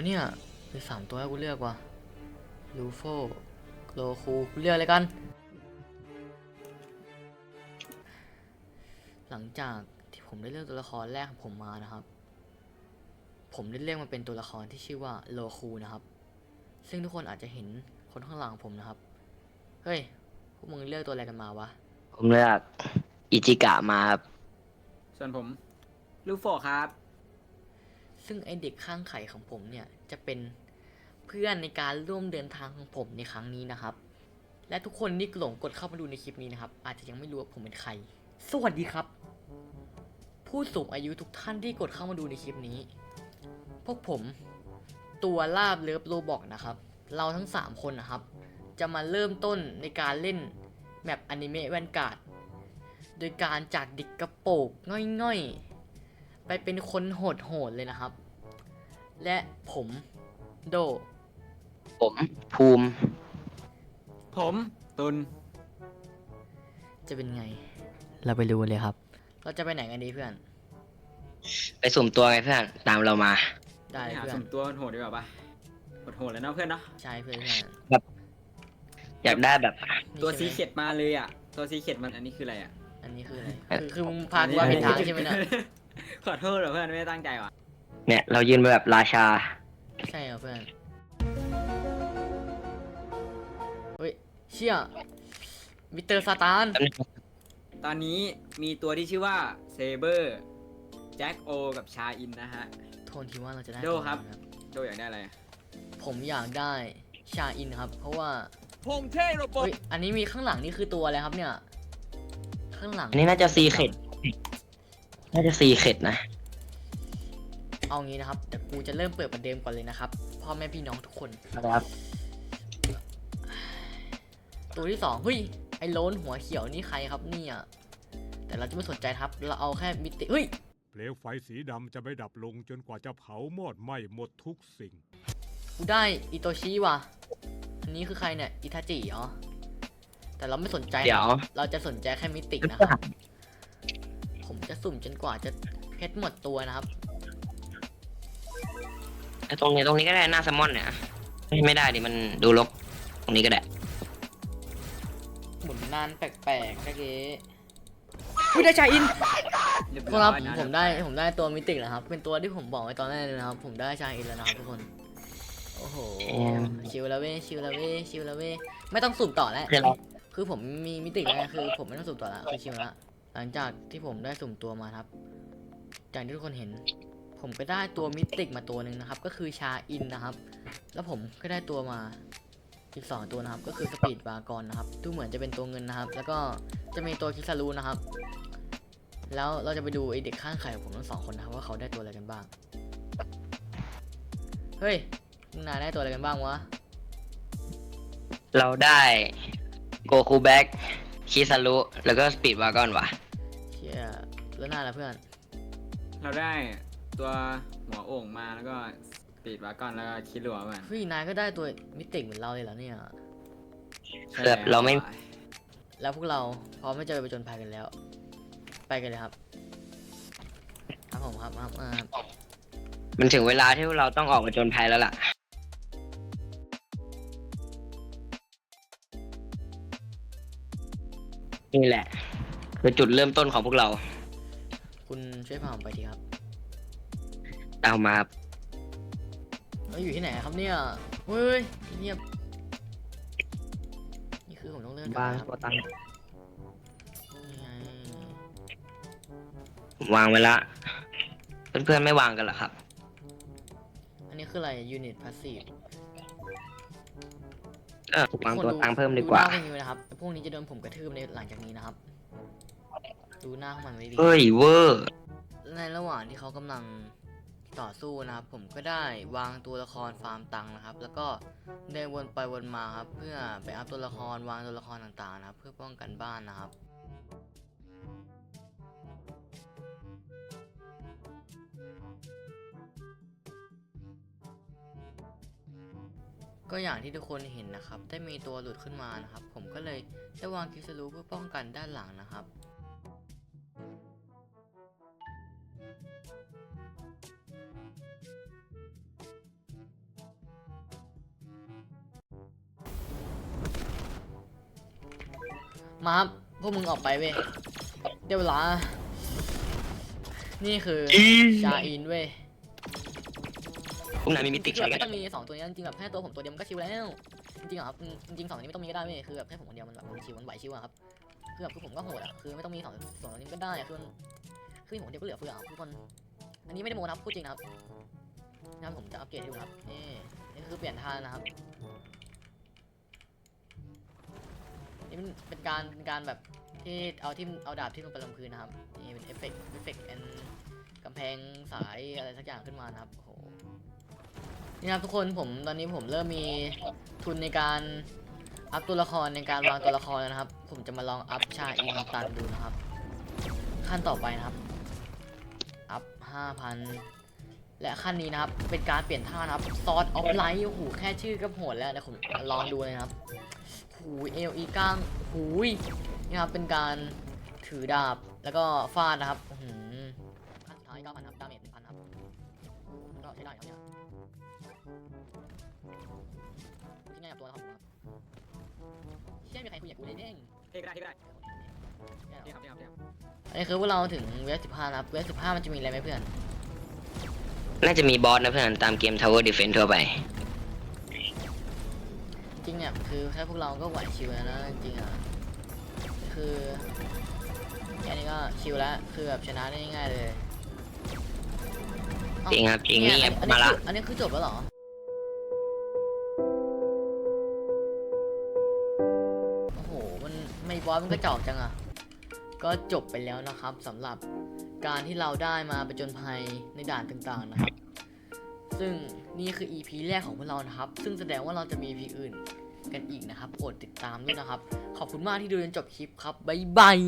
วะเนี่ยมีสามตัวให้กูเลือกว่ะลูโฟโลคูกูเลือกอะไรกัน หลังจากที่ผมได้เลือกตัวละครแรกของผมมานะครับ ผมได้เลือกมาเป็นตัวละครที่ชื่อว่าโลคูนะครับ ซึ่งทุกคนอาจจะเห็นคนข้างหลังผมนะครับ เฮ้ย พวกมึงเลือกตัวอะไรกันมาวะ ผมเลือกอิจิกะมาครับ ส่วนผม ลูกโฟครับ ซึ่งไอเด็กข้างไข่ของผมเนี่ยจะเป็นเพื่อนในการร่วมเดินทางของผมในครั้งนี้นะครับ และทุกคนที่หลงกดเข้ามาดูในคลิปนี้นะครับ อาจจะยังไม่รู้ว่าผมเป็นใคร สวัสดีครับ ผู้สูงอายุทุกท่านที่กดเข้ามาดูในคลิปนี้ พวกผมตัวลาบเลิฟโรบอกนะครับ เราทั้ง 3 คนนะครับ จะมาเริ่มต้นในการเล่นแมปอนิเมะแวนการ์ดโดยการจากเด็กกระโปงง่อยๆ ไปเป็นคนโหดๆเลยนะครับ และผมโด ผมภูมิ ผมตุนจะเป็นไง เราไปดูกันเลยครับ เราจะไปไหนกันดีเพื่อน ไปสุ่มตัวไงเพื่อนตามเรามา ได้ไปหาเพื่อสนมตัวโหดดีกว่าปะโหดๆเลยเนาะเพื่อนเนาะใช่เพื่อนเพื่อนอยากได้แบบนี่ตัวใช่ซีไหมเข็ดมาเลยอะตัวซีเข็ดมันอันนี้คืออะไรอะอันนี้คืออะไรคือคือมึงพากูมาผิดทางใช่ไหมเนี่ย ขอโทษเหรอเพื่อนไม่ได้ตั้งใจว่ะเนี่ยเรายืนแบบราชา ใช่เหรอเพื่อนเฮ้ยเชี่ยมิสเตอร์ซาตานตอนนี้มีตัวที่ชื่อว่าเซเบอร์แจ็คโอกับชาอินนะฮะ โทนทีว่าเราจะได้โดตัวครับอะไโดอยากได้อะไรอะผมอยากได้ชาอินครับ เพราะว่าพงเทโรบอเฮ้ยอันนี้มีข้างหลังนี่คือตัวอะไรครับเนี่ย ข้างหลัง อันนี้น่าจะซีเข็ด น่าจะซีเข็ดนะ เอางี้นะครับเดี๋ยวกูจะเริ่มเปิดประเดิมก่อนเลยนะครับ พ่อแม่พี่น้องทุกคนครับ ตัวที่สองเฮ้ยไอ้โลนหัวเขียวนี่ใครครับเนี่ย แต่เราจะไม่สนใจครับ เราเอาแค่มิติเฮ้ยเปลวไฟสีดำจะไม่ดับลงจนกว่าจะเผามอดไหม้หมดทุกสิ่ง กูได้อิโตชิว่ะอันนี้คือใครเนี่ยอิทาจิเหรอแต่เราไม่สนใจนะเดี๋ยว เราจะสนใจแค่มิตินะครับผมจะ สุ่มจนกว่าจะเพชรหมดตัวนะครับไอ้ตรงนี้ตรงนี้ก็ได้หน้าแซลมอนเนี่ยไม่ไม่ได้ดิมันดูรกตรงนี้ก็ได้หมุนนานแปลกๆนะเก๊อุ้ยได้ชายอินเรียบคร้รับอยนะผมได้ผมได้ตัวมิติแล้วครับ เป็นตัวที่ผมบอกไว้ตอนแรกเลยนะครับ ผมได้ชายอินแล้วนะครับทุกคน โอ้โหแอมชิวแล้วเว้ยชิวแล้วเว้ยชิวแล้วเว้ยไม่ต้องสุ่มต่อแล้ว คือเราคือผมมีมิติแล้วไงคือผมไม่ต้องสุ่มต่อละคือชิวละ หลังจากที่ผมได้สุ่มตัวมาครับอย่างที่ทุกคนเห็น ผมก็ได้ตัวมิติมาตัวหนึ่งนะครับ ก็คือชาอินนะครับ แล้วผมก็ได้ตัวมาอีกสองตัวนะครับ ก็คือสปีดบากอนนะครับ ดูเหมือนจะเป็นตัวเงินนะครับ แล้วก็จะมีตัวคิซารุนะครับ แล้วเราจะไปดูไอเด็กข้างไข่ของผมทั้งสองคนนะครับว่าเขาได้ตัวอะไรกันบ้าง เฮ้ยมึงนายได้ตัวอะไรกันบ้างวะ เราได้โกคูแบ็ก คิซารุแล้วก็สปีดวากอนว่ะเชี่ยแล้วหน้าละเพื่อนเราได้ตัวหัวโอ่งมาแล้วก็ปีดวากอนแล้วก็คิดหลัวมันเฮ้ยนายก็ได้ตัวมิติเหมือนเราเลยเหรอเนี่ยใช่แบบเราไม่แล้วแล้วพวกเราพร้อมไม่จะไปประจนภัยกันแล้ว ไปกันเลยครับ ครับผมครับครับอ่า มันถึงเวลาที่เราต้องออกมาจนภัยแล้วล่ะ นี่แหละคือจุดเริ่มต้นของพวกเราคุณช่วยพาผมไปทีครับตามมาครับเราอยู่ที่ไหนครับเนี่ยเฮ้ยเงียบนี่คือผมต้องเลื่อนกลัวางมครับตัวตังค์นี่ไงผมวางไว้ละเพื่อนๆไม่วางกันเหรอครับ อันนี้คืออะไร unit passive เออวางตัวตังค์เพิ่มดีกว่าดูหน้าพวกนี้ไว้นะครับพวกนี้จะโดนผมกระทืบในหลังจากนี้นะครับ ดูหน้าของมันไว้ดี เฮ้ยเวอร์ ในระหว่างที่เขากำลังต่อสู้นะครับ ผมก็ได้วางตัวละครฟาร์มตังค์นะครับ แล้วก็เดินวนไปวนมาครับ เพื่อไปอัพตัวละครวางตัวละครต่างๆนะครับ เพื่อป้องกันบ้านนะครับ ก็อย่างที่ทุกคนเห็นนะครับ ได้มีตัวหลุดขึ้นมานะครับ ผมก็เลยได้วางคิสรูเพื่อป้องกันด้านหลังนะครับมาครับพวกมึงออกไปเว้ยเดี๋ยวลานี่คือชาอินเว้ย พวกนายมีมิติกคือใช้กันไม่ต้องมีสองตัวนี้จริงๆแบบแค่ตัวผมตัวเดียวมันก็ชิวแล้ว จริงๆเหรอครับจริงๆสองตัวนี้ไม่ต้องมีก็ได้เว้ยคือแบบแค่ผมคนเดียวมันแบบมันชิวมันไหวชิวอะครับคือแบบคือผมก็โหดอะคือไม่ต้องมีสองสองตัวนี้ก็ได้อะคือมันคือผมคนเดียวก็เหลือเฟือครับทุกคนอันนี้ไม่ได้โมนะครับพูดจริงนะครับนะครับผมจะอัปเกรดให้ดูนะครับนี่นี่คือเปลี่ยนท่านะครับนี่มันเป็นการเป็นการแบบที่เอาที่เอาดาบที่ลงไปลงพื้นนะครับนี่เป็นเอฟเฟกต์เอฟเฟกต์แอนกำแพงสายอะไรสักอย่างขึ้นมานะครับโอ้โห นี่ครับทุกคนผมตอนนี้ผมเริ่มมีทุนในการอัพตัวละครในการวางตัวละครแล้วนะครับ ผมจะมาลองอัพชาอินตันดูนะครับ ขั้นต่อไปนะครับ อัพ5,000และขั้นนี้นะครับ เป็นการเปลี่ยนท่านะครับซอสออฟไลท์โอ้โหแค่ชื่อก็โหดแล้วเดี๋ยวผมลองดูเลยนะครับหูเอลอีก้างหูยนี่ครับเป็นการถือดาบแล้วก็ฟาดนะครับ ที่ง่ายกับตัวนะครับผมครับเชี่ยมีใครคุยกับกูเลยเด้งเท่ก็ได้เท่ก็ได้เนี่ยเท่ครับเท่ครับเท่ครับอันนี้คือพวกเราถึงเวฟ15นะครับเวฟ15มันจะมีอะไรไหมเพื่อนน่าจะมีบอสนะเพื่อนตามเกม Tower Defense ทั่วไป จริงเนี่ยคือแค่พวกเราก็ไหวชิวแล้วนะจริงอะคือแค่นี้ก็ชิวแล้วคือแบบชนะได้ง่ายๆเลยเอ้าจริงครับจริงเนี่นี่ยไงอันมานี้ละ คืออันนี้คือจบแล้วเหรอ บอสมันก็จอกจังอะก็จบไปแล้วนะครับสำหรับการที่เราได้มาประจนภัยในด่านต่างๆนะครับ ซึ่งนี่คือ EP แรกของพวกเรานะครับ ซึ่งแสดงว่าเราจะมี EP อื่นกันอีกนะครับโปรดติดตามด้วยนะครับ ขอบคุณมากที่ดูจนจบคลิปครับ บ๊ายบาย